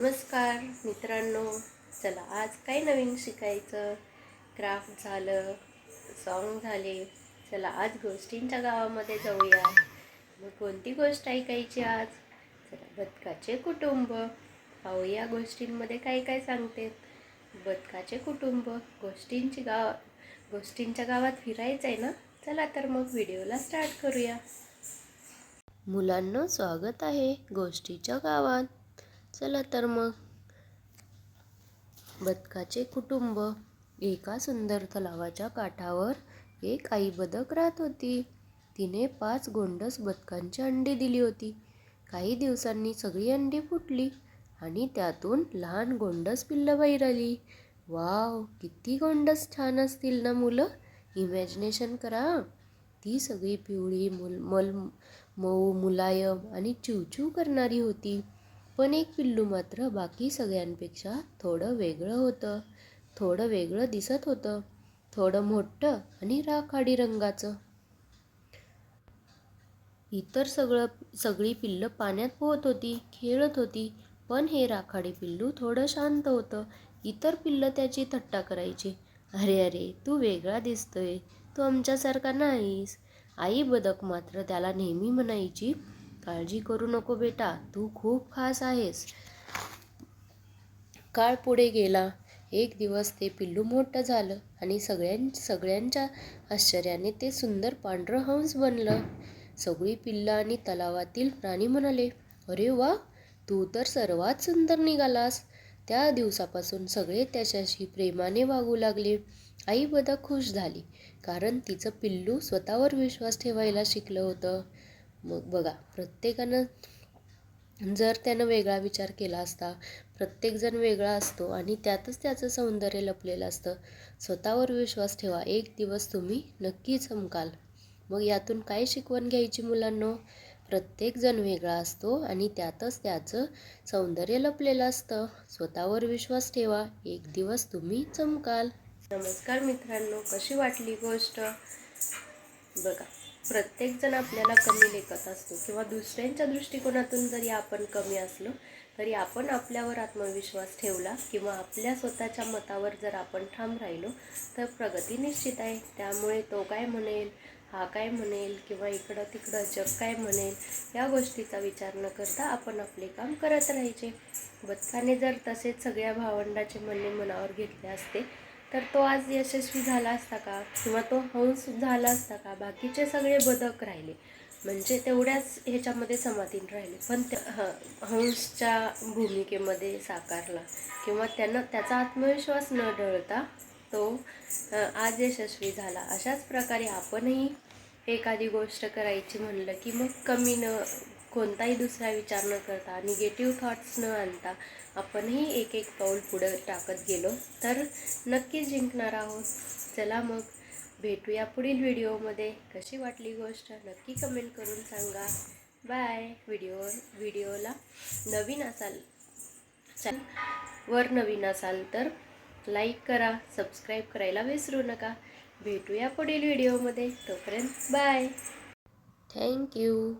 नमस्कार मित्रांनो चला आज काय नवीन शिकायचं. क्राफ्ट झालं सॉन्ग झाले. चला आज गोष्टींच्या गावामध्ये जाऊया. मग कोणती गोष्ट ऐकायची आज? चला बदकाचे कुटुंब. पाहूया गोष्टींमध्ये काय काय सांगते. बदकाचे कुटुंब गोष्टींची गाव गोष्टींच्या गावात फिरायचं आहे ना? चला तर मग व्हिडिओला स्टार्ट करूया. मुलांना स्वागत आहे गोष्टीच्या गावात. चला तर मग. बदकाचे कुटुंब एका सुंदर तलावाच्या काठावर एक आई बदक राहत होती. तिने पाच गोंडस बदकांची अंडी दिली होती. काही दिवसांनी सगळी अंडी फुटली आणि त्यातून लहान गोंडस पिल्लं बाहेर आली वाव किती गोंडस छान असतील ना मुलं. इमॅजिनेशन करा. ती सगळी पिवळी मुल मल मऊ मुलायम आणि चिवचिव करणारी होती. पण एक पिल्लू मात्र बाकी सगळ्यांपेक्षा थोडं वेगळं होतं. थोडं वेगळं दिसत होतं. थोडं मोठं आणि राखाडी रंगाचं. इतर सगळं सगळी पिल्लं पाण्यात पोहत होती खेळत होती पण हे राखाडी पिल्लू थोडं शांत होतं. इतर पिल्लं त्याची थट्टा करायची. अरे अरे तू वेगळा दिसतोय. तू आमच्यासारखा नाहीस. आई बदक मात्र त्याला नेहमी म्हणायची काळजी करू नको बेटा तू खूप खास आहेस. काळ पुढे गेला. एक दिवस ते पिल्लू मोठं झालं आणि सगळ्यां सगळ्यांच्या आश्चर्याने ते सुंदर पांढरं हंस बनलं. सगळी पिल्लं आणि तलावातील प्राणी म्हणाले अरे वा तू तर सर्वात सुंदर निघालास. त्या दिवसापासून सगळे त्याच्याशी प्रेमाने वागू लागले. आई बदक खुश झाली कारण तिचं पिल्लू स्वतःवर विश्वास ठेवायला शिकलं होतं. मग बघा प्रत्येकानं जर त्यानं वेगळा विचार केला असता प्रत्येकजण वेगळा असतो आणि त्यातच त्याचं सौंदर्य लपलेलं असतं. स्वतःवर विश्वास ठेवा एक दिवस तुम्ही नक्की चमकाल मग यातून काय शिकवण घ्यायची मुलांनो? प्रत्येकजण वेगळा असतो आणि त्यातच त्याचं सौंदर्य लपलेलं असतं. स्वतःवर विश्वास ठेवा एक दिवस तुम्ही चमकाल. नमस्कार मित्रांनो कशी वाटली गोष्ट? बघा प्रत्येकजण आपल्याला कमी लेखत असतो किंवा दुसऱ्यांच्या दृष्टिकोनातून जरी आपण कमी असलो तरी आपण आपल्यावर आत्मविश्वास ठेवला किंवा आपल्या स्वतःच्या मतावर जर आपण ठाम राहिलो तर प्रगती निश्चित आहे. त्यामुळे तो काय म्हणेल हा काय म्हणेल किंवा इकडं तिकडं जग काय म्हणेल या गोष्टीचा विचार न करता आपण आपले काम करत राहायचे. बदकाने जर तसेच सगळ्या भावंडाचे म्हणणे मनावर घेतले असते तर तो आज यशस्वी झाला असता का? किंवा तो हंस झाला असता का? बाकीचे सगळे बदक राहिले. म्हणजे तेवढ्याच ह्याच्यामध्ये समाधीन राहिले. पण त्या हंसच्या भूमिकेमध्ये साकारला. किंवा त्यानं त्याचा आत्मविश्वास न ढळता तो आज यशस्वी झाला. अशाच प्रकारे आपणही एखादी गोष्ट करायची म्हणलं की मग कमी न कोणताही दुसरा विचार न करता निगेटिव्ह थॉट्स न आणता आपणही एक एक पाऊल पुढं टाकत गेलो. तर नक्कीच जिंकणार आहोत. चला मग भेटूया पुढील व्हिडिओमध्ये. कशी वाटली गोष्ट? नक्की कमेंट करून सांगा. बाय व्हिडिओ व्हिडिओला नवीन असाल वर नवीन असाल तर लाईक करा सबस्क्राईब करायला विसरू नका. भेटूया पुढील व्हिडिओमध्ये. तोपर्यंत बाय थँक्यू